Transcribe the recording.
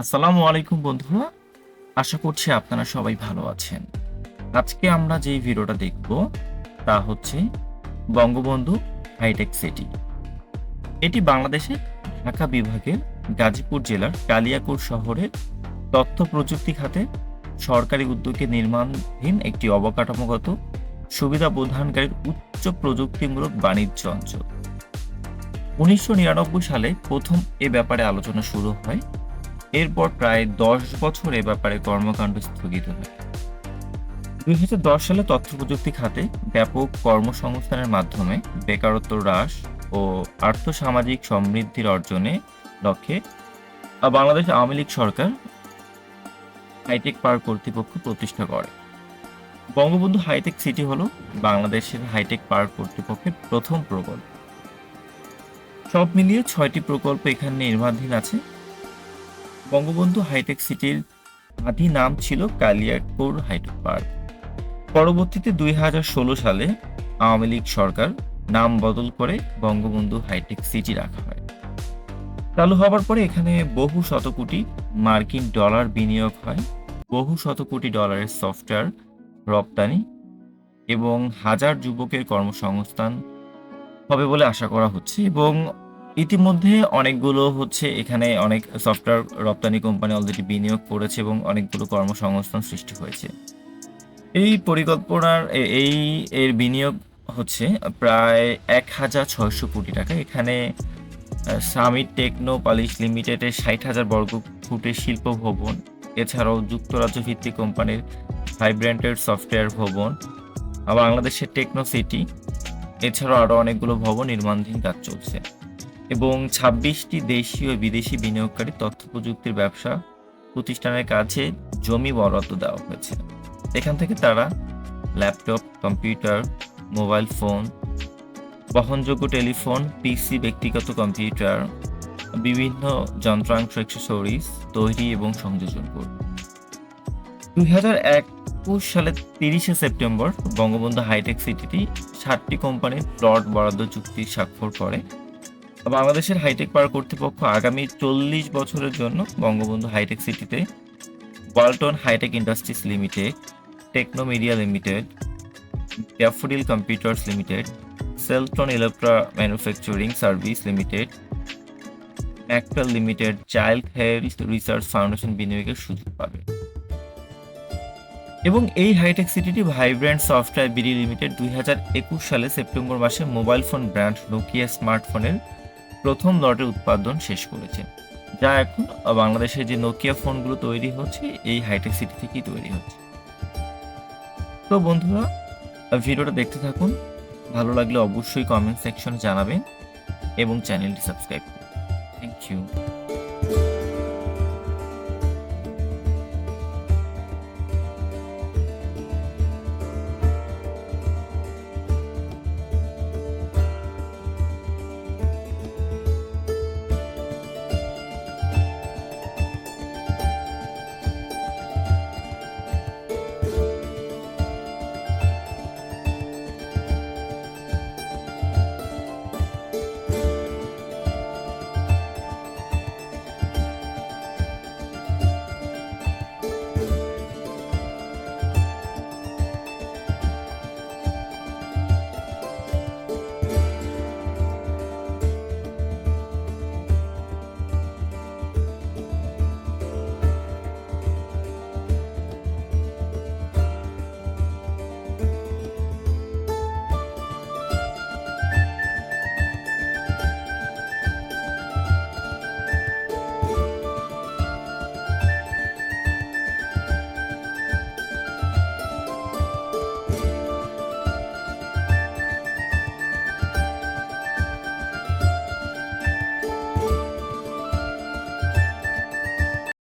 আসসালামু আলাইকুম বন্ধুরা। আশা করছি আপনারা সবাই ভালো আছেন। আজকে আমরা যে ভিডিওটা দেখব, তা হচ্ছে বঙ্গবন্ধু হাইটেক সিটি। এটি বাংলাদেশের ঢাকা বিভাগের গাজীপুর জেলার কালিয়াকুর শহরের তথ্য প্রযুক্তি খাতে সরকারি উদ্যোগে নির্মাণাধীন একটি অবকাঠামোগত সুবিধা প্রদানকারীর উচ্চ প্রযুক্তিমূলক বাণিজ্য অঞ্চল। উনিশশো নিরানব্বই সালে প্রথম এ ব্যাপারে আলোচনা শুরু হয় এরপর প্রায় দশ বছর এ ব্যাপারে কর্মকাণ্ড স্থগিত হয়। দুই হাজার দশ সালে তথ্য প্রযুক্তি খাতে ব্যাপক কর্মসংস্থানের মাধ্যমে বেকারত্ব হ্রাস ও আর্থসামাজিক সমৃদ্ধির অর্জনে লক্ষ্যে বাংলাদেশ আওয়ামী লীগ সরকার হাইটেক পার্ক কর্তৃপক্ষ প্রতিষ্ঠা করে। বঙ্গবন্ধু হাইটেক সিটি হল বাংলাদেশের হাইটেক পার্ক কর্তৃপক্ষের প্রথম প্রকল্প। সব মিলিয়ে ছয়টি প্রকল্প এখানে নির্মাণাধীন আছে। বঙ্গবন্ধু হাইটেক সিটির আদি নাম ছিল কালিয়াকপুর হাইটেক পার্ক। পরবর্তীতে দুই হাজার ষোলো সালে আওয়ামী লীগ সরকার নাম বদল করে বঙ্গবন্ধু হাইটেক সিটি রাখা হয়। চালু হওয়ার পরে এখানে বহু শত কোটি মার্কিন ডলার বিনিয়োগ হয়। বহু শত কোটি ডলারের সফটওয়্যার রপ্তানি এবং হাজার যুবকের কর্মসংস্থান হবে বলে আশা করা হচ্ছে এবং ইতিমধ্যে অনেকগুলো হচ্ছে এখানে অনেক সফটওয়্যার রপ্তানি কোম্পানি অলরেডি বিনিয়োগ করেছে এবং অনেকগুলো কর্মসংস্থান সৃষ্টি হয়েছে। এই পরিকল্পনার এই এর বিনিয়োগ হচ্ছে প্রায় এক হাজার ছয়শো কোটি টাকা। এখানে সামিট টেকনো পালিশ লিমিটেডের ষাট হাজার বর্গ ফুটের শিল্প ভবন, এছাড়াও যুক্তরাজ্য ভিত্তিক কোম্পানির ভাইব্রেন্টের সফটওয়্যার ভবন বাংলাদেশের টেকনো সিটি এছাড়াও আরও অনেকগুলো ভবন নির্মাণাধীন কাজ চলছে। এবং ছাব্বিশটি দেশীয় বিদেশি বিনিয়োগকারী তথ্য প্রযুক্তির ব্যবসা প্রতিষ্ঠানের কাছে জমি বরাদ্দ দেওয়া হয়েছে। এখান থেকে তারা ল্যাপটপ, কম্পিউটার, মোবাইল ফোন, বহনযোগ্য টেলিফোন, পিসি, ব্যক্তিগত কম্পিউটার, বিভিন্ন যন্ত্রাংশ, অ্যাক্সেসরিজ, তৈরি এবং সংযোজন করবে দুই হাজার একুশ সালের তিরিশে সেপ্টেম্বর বঙ্গবন্ধু হাইটেক সিটিটি ষাটটি কোম্পানির প্লট বরাদ্দ চুক্তি স্বাক্ষর করে। বাংলাদেশের হাইটেক পার্ক কর্তৃপক্ষ আগামী চল্লিশ বছরের জন্য বঙ্গবন্ধু হাইটেক সিটিতে Walton hi-tech industries limited techno media limited Daffodil computers limited Celton electra manufacturing service limited Mactel limited child health research foundation বিনিয়োগের সুযোগ পাবে। এবং এই হাইটেক সিটিটি ভাইব্র্যান্ট সফটওয়্যার বিডি লিমিটেড দুই হাজার একুশ সালে সেপ্টেম্বর মাসে মোবাইল ফোন ব্র্যান্ড নোকিয়া স্মার্টফোনের প্রথম লটের উৎপাদন শেষ করেছে, যা এখন বাংলাদেশে যে নোকিয়া ফোনগুলো তৈরি হচ্ছে, এই হাইটেক সিটি থেকেই তৈরি হচ্ছে। তো বন্ধুরা, ভিডিওটা দেখতে থাকুন, ভালো লাগলে অবশ্যই কমেন্ট সেকশনে জানাবেন এবং চ্যানেলটি সাবস্ক্রাইব করুন। Thank you